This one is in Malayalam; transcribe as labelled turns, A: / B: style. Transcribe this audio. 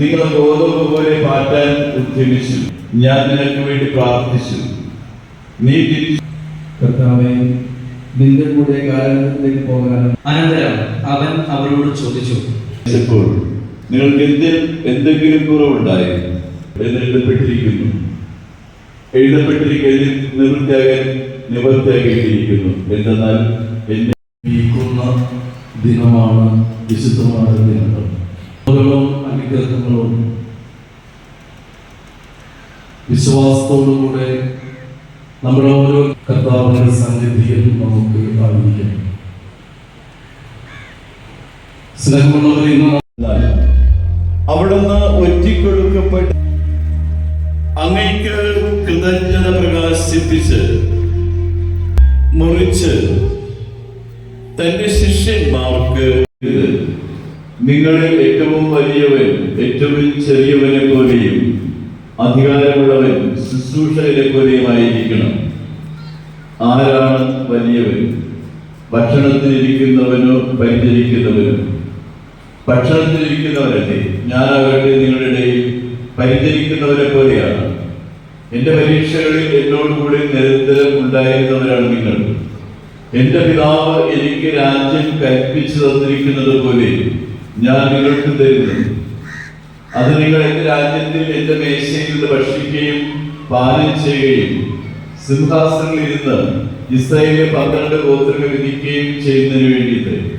A: നിങ്ങൾ ഗോതമ്പ് പോലെ പാറ്റാൻ ഉദ്യമിച്ചു. ഞാൻ നിനക്ക് വേണ്ടി പ്രാർത്ഥിച്ചു. നീ
B: കർത്താവെ നിന്റെ കൂടെ കാലഘട്ടത്തിലേക്ക് പോകാനും
C: അനന്തരം അവൻ അവരോട് ചോദിച്ചു
A: ഇപ്പോൾ നിങ്ങൾക്ക് എന്തിനും എന്തെങ്കിലും കുറവുണ്ടായി എന്ന് എഴുതപ്പെട്ടിരിക്കുന്നു എഴുതപ്പെട്ടിരിക്കുന്ന നിവൃത്തിയാകാൻ നിവർത്തിയാക്കിയിരിക്കുന്നു എന്തെന്നാൽ എന്നെ
B: നീക്കുന്ന ദിനമാണ് വിശുദ്ധമായ ദിനങ്ങൾ. ഓരോ അനുഗ്രഹങ്ങളും വിശ്വാസത്തോടുകൂടെ നമ്മുടെ ഓരോ കർത്താവിന്റെ സാന്നിധ്യം നമുക്ക് ആയിരിക്കും. സ്നേഹമുള്ളവരെ ഇന്ന്
A: എന്നാൽ അവിടുന്ന് ഒറ്റിക്കൊടുക്കപ്പെട്ട് അങ്ങയ്ക്ക് കൃതജ്ഞത പ്രകാശിപ്പിച്ച് മുറിച്ച് തന്റെ ശിഷ്യന്മാർക്ക് നിങ്ങളിൽ ഏറ്റവും വലിയവൻ ഏറ്റവും ചെറിയവനെ പോലെയും അധികാരമുള്ളവൻ ശുശ്രൂഷകനെ പോലെയുമായിരിക്കണം ആരാണ് വലിയവൻ? ഭക്ഷണത്തിനിരിക്കുന്നവനോ പരിചരിക്കുന്നവനോ? ഭക്ഷണത്തിലിരിക്കുന്നവരല്ലേ ഞാനാകട്ടെ നിങ്ങളുടെ ഇടയിൽ പരിചരിക്കുന്നവരെ പോലെയാണ്. എന്റെ പരീക്ഷകളിൽ എന്നോടുകൂടി നിരന്തരം ഉണ്ടായിരുന്നവരാണ് നിങ്ങൾ. എന്റെ പിതാവ് എനിക്ക് രാജ്യം കൽപ്പിച്ചു തന്നിരിക്കുന്നത് പോലെ ഞാൻ നിങ്ങൾക്ക് തരുന്നു. അത് നിങ്ങൾ എന്റെ രാജ്യത്തിൽ എന്റെ മേശയിൽ നിന്ന് ഭക്ഷിക്കുകയും പാനം ചെയ്യുകയും സിംഹാസനങ്ങളിൽ ഇരുന്ന് ഇസ്രായേലിലെ പന്ത്രണ്ട് ഗോത്രങ്ങൾ വിധിക്കുകയും ചെയ്യുന്നതിന് വേണ്ടിയിട്ട്.